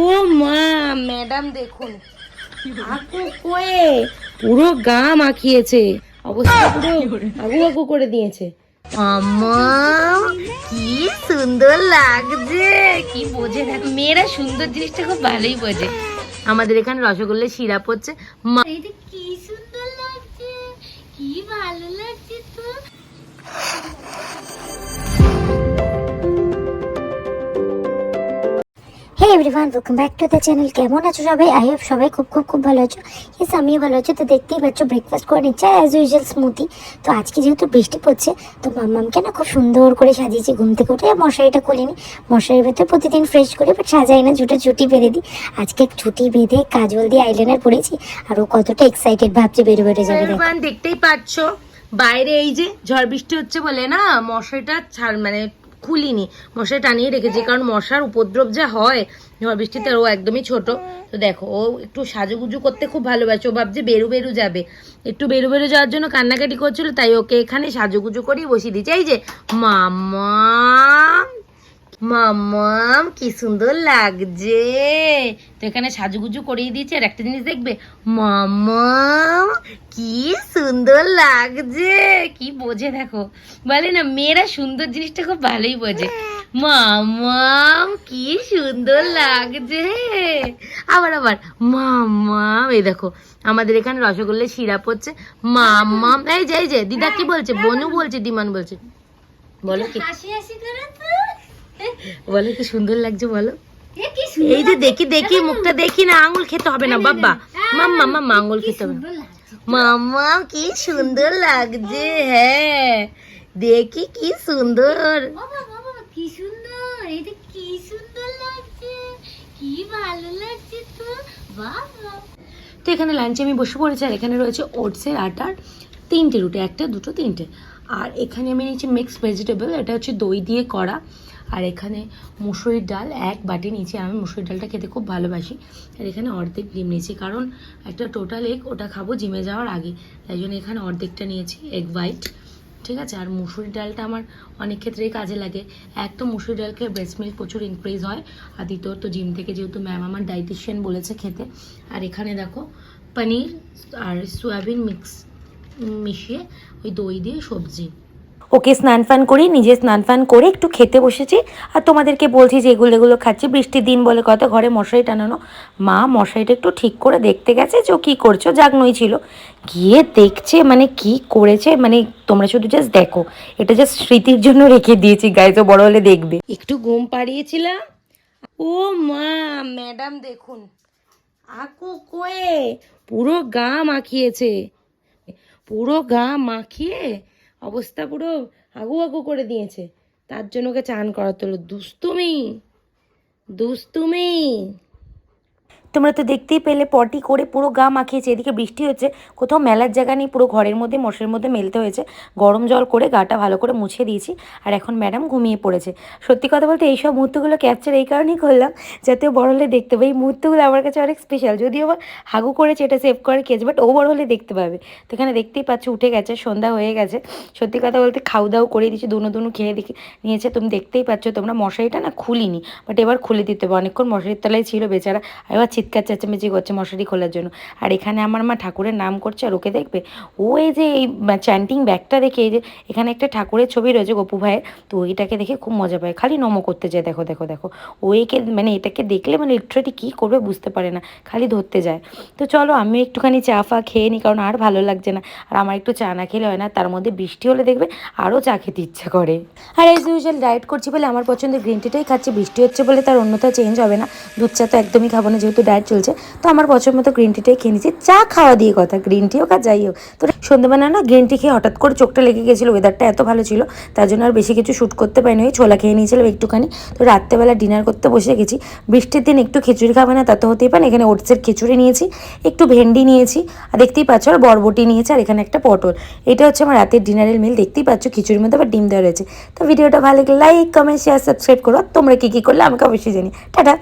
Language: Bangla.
ও মা, ম্যাডাম দেখুন। পুরো গা মাখিয়েছে। অবস্থা করে দিয়েছে। কি সুন্দর লাগছে। কি বোঝে দেখো, মেয়েরা সুন্দর জিনিসটা খুব ভালোই বোঝে। আমাদের এখানে রসগোল্লা সিরাপ হচ্ছে মা কি সুন্দর লাগছে, কি ভালো লাগছে তো। Hey everyone welcome back to the channel কেমন আছো সবাই? আই হোপ সবাই খুব খুব খুব ভালো আছো। ইয়েস আমিও ভালো আছি। তো দেখতেই পাচ্ছ ব্রেকফাস্ট করে নিচ্ছে অ্যাজ ইউজুয়াল স্মুদি তো আজকে যেহেতু বৃষ্টি পড়ছে, তো মাম্মামকে না খুব সুন্দর করে সাজিয়েছি ঘুম থেকে উঠে। মশারিটা খুলিনি। মশারির ভেতরে প্রতিদিন ফ্রেশ করে বাট সাজাই না জুটে ছুটি বেঁধে দিই। আজকে ছুটি বেঁধে কাজল দিয়ে আইলাইনার পরেছি, আর ও কতটা এক্সাইটেড ভাবছে বেরো বেরো যাবে দেখতেই পাচ্ছ। বাইরে এই যে ঝড় বৃষ্টি হচ্ছে বলে না, মশারিটা ছাড় মানে খুলিনি মশারি টানিয়ে রেখেছি, কারণ মশার উপদ্রব যা হয়, ঝড় বৃষ্টিতে ও একদমই ছোট। তো দেখো, ও একটু সাজুগুজু করতে খুব ভালোবাসে, ও ভাবছে বেরু বেরু যাবে। একটু বেরু বেরু যাওয়ার জন্য কান্নাকাটি করছিল, তাই ওকে এখানে সাজুগুজু করেই বসিয়ে দিচ্ছে এই যে মামা মামাম কি সুন্দর লাগছে। তো এখানে সাজুগুজু করিয়ে দিয়েছে, আর একটা জিনিস দেখবে? মামাম কি সুন্দর লাগছে। কি বোঝে দেখো। বলে না, মেয়েরা সুন্দর জিনিসটা খুব ভালোই বোঝে। মামাম কি সুন্দর লাগছে। আবার আবার মামাম এই দেখো, আমাদের এখানে রসগোল্লা সিরাপ হচ্ছে মামাম এই যে এই যে, দিদা কি বলছে? বনু বলছে, ডিমান বলছে। বলো কি? হাসি হাসি তো। বলো কি সুন্দর লাগছে বলো? এই যে দেখি দেখি মুখটা দেখি না আঙুল খেতে হবে না বাবা। মাম্মা মাম্মা আঙুল খেতে হবে। মাম্মা কি সুন্দর লাগছে হ্যাঁ। দেখি কি সুন্দর। কি সুন্দর। এটা কি সুন্দর লাগছে। কি ভালো লাগছে তো। বাবা। তো এখানে লাঞ্চে আমি বসে পড়েছি আর এখানে রয়েছে ওটসের আটার তিনটে রুটি একটা দুটো তিনটে। আর এখানে আমি নিয়েছি মিক্সড ভেজিটেবল এটা হচ্ছে দই দিয়ে করা। আর এখানে মুসুরির ডাল, এক বাটি নিয়েছি আমি মুসুরির ডালটা খেতে খুব ভালোবাসি। আর এখানে অর্ধেক ডিম নিয়েছি, কারণ একটা টোটাল এগ ওটা খাব জিমে যাওয়ার আগে। তাই জন্য এখানে অর্ধেকটা নিয়েছি এগ হোয়াইট ঠিক আছে? আর মুসুরির ডালটা আমার অনেক ক্ষেত্রেই কাজে লাগে। এক তো মুসুরি ডালকে ব্রেস্ট মিল্ক প্রচুর ইনক্রিজ হয়, আর দ্বিতীয়ত জিম থেকে যেহেতু ম্যাম আমার ডাইটিশিয়ান বলেছে খেতে। আর এখানে দেখো পনির আর সয়াবিন মিক্স মিশিয়ে ওই দই দিয়ে সবজি। ওকে স্নান ফান করি নিজে স্নান ফান করে একটু খেতে বসেছি। আর তোমাদেরকে বলছি যে এগুলো এগুলো খাচ্ছি। বৃষ্টির দিন বলে কথা, ঘরে মশারি টানানো। মা মশারিটা একটু ঠিক করে দেখতে গেছে যে ও কী করছ জাগনোই ছিল। গিয়ে দেখছে মানে কি করেছে মানে তোমরা শুধু জাস্ট দেখো। এটা জাস্ট স্মৃতির জন্য রেখে দিয়েছি গায়ে তো বড় হলে দেখবে। একটু ঘুম পাড়িয়েছিলাম। ও মা ম্যাডাম দেখুন। আকু কোয়ে, পুরো গা মাখিয়েছে। পুরো গা মাখিয়ে অবস্থা পুরো আগু আগু করে দিয়েছে। তার জন্য ওকে চান করাতে হলো। দুস্তুমি দুস্তুমি তোমরা তো দেখতেই পেলে পটি করে পুরো গা মাখিয়েছে, এদিকে বৃষ্টি হচ্ছে কোথাও মেলার জায়গা নেই, পুরো ঘরের মধ্যে মশের মধ্যে মেলতে হয়েছে। গরম জল করে গাটা ভালো করে মুছে দিয়েছি, আর এখন ম্যাডাম ঘুমিয়ে পড়েছে। সত্যি কথা বলতে এইসব মুহূর্তগুলো ক্যাপচার এই কারণেই করলাম, যাতে ও বড় হলে দেখতে পাবে। এই মুহূর্তগুলো আমার কাছে অনেক স্পেশাল যদিও বা হাগু করেছে, এটা সেভ করে খেয়েছে বাট ও বড় হলে দেখতে পাবে। তো এখানে দেখতেই পাচ্ছ, উঠে গেছে, সন্ধ্যা হয়ে গেছে। সত্যি কথা বলতে খাও দাও করে দিয়েছি, দুনো দুনো খেয়ে দেখে, নিয়েছে। তুমি দেখতেই পাচ্ছ, তোমরা মশারিটা না খুলিনি বাট এবার খুলে দিতে হবে। অনেকক্ষণ মশারির তলায় ছিল বেচারা এবার চিৎকার, চেঁচামেচি করছে মশারি খোলার জন্য। আর এখানে আমার মা ঠাকুরের নাম করছে আর ওকে দেখবে? ও এই যে এই চ্যান্টিং ব্যাগটা দেখে এই যে এখানে একটা ঠাকুরের ছবি রয়েছে গপু ভাইয়ের, তো ওইটাকে দেখে খুব মজা পায়। খালি নমো করতে যায়, দেখো দেখো দেখো। ও একে মানে এটাকে দেখলে মানে লিটারেলি কী করবে বুঝতে পারে না, খালি ধরতে যায়। তো চলো আমি একটুখানি চা ফা খেয়ে নিই কারণ আর ভালো লাগছে না। আর আমার একটু চা না খেলে হয় না, তার মধ্যে বৃষ্টি হলে দেখবে আরও চা খেতে ইচ্ছা করে। আর এজ ইউজুয়াল ডায়েট করছি বলে আমার পছন্দের গ্রিন টিটাই খাচ্ছি, বৃষ্টি হচ্ছে বলে তার অন্যথা চেঞ্জ হবে না। দুধ চা তো একদমই খাব না, যেহেতু ডায়েট চলছে, তো আমার পছন্দ মতো গ্রিন টিটাই খেয়ে নিচ্ছি চা খাওয়া দিয়ে কথা গ্রিন টি হোক আর যাই হোক। তো সন্ধ্যাবেলা না গ্রিন টি খেয়ে হঠাৎ করে চোখটা লেগে গেছিল ওয়েদারটা এত ভালো ছিল, তার জন্য আর বেশি কিছু শ্যুট করতে পারিনি, ওই ছোলা খেয়ে নিয়েছিলাম একটুখানি। তো রাত্রেবেলা ডিনার করতে বসে গেছি। বৃষ্টির দিন একটু খিচুড়ি খাবে না, তা তো হতেই পারে এখানে ওটসের খিচুড়ি নিয়েছি, একটু ভেন্ডি নিয়েছি, আর দেখতেই পাচ্ছ আর বরবটি নিয়েছি, আর এখানে একটা পটল। এটা হচ্ছে আমার রাতের ডিনারের মিল দেখতেই পাচ্ছ খিচুড়ির মধ্যে আবার ডিম দেওয়া রয়েছে। তো ভিডিওটা ভালো লাগলে লাইক কমেন্ট শেয়ার সাবস্ক্রাইব করো। তোমরা কী কী করলে আমাকে অবশ্যই জানি টাটা!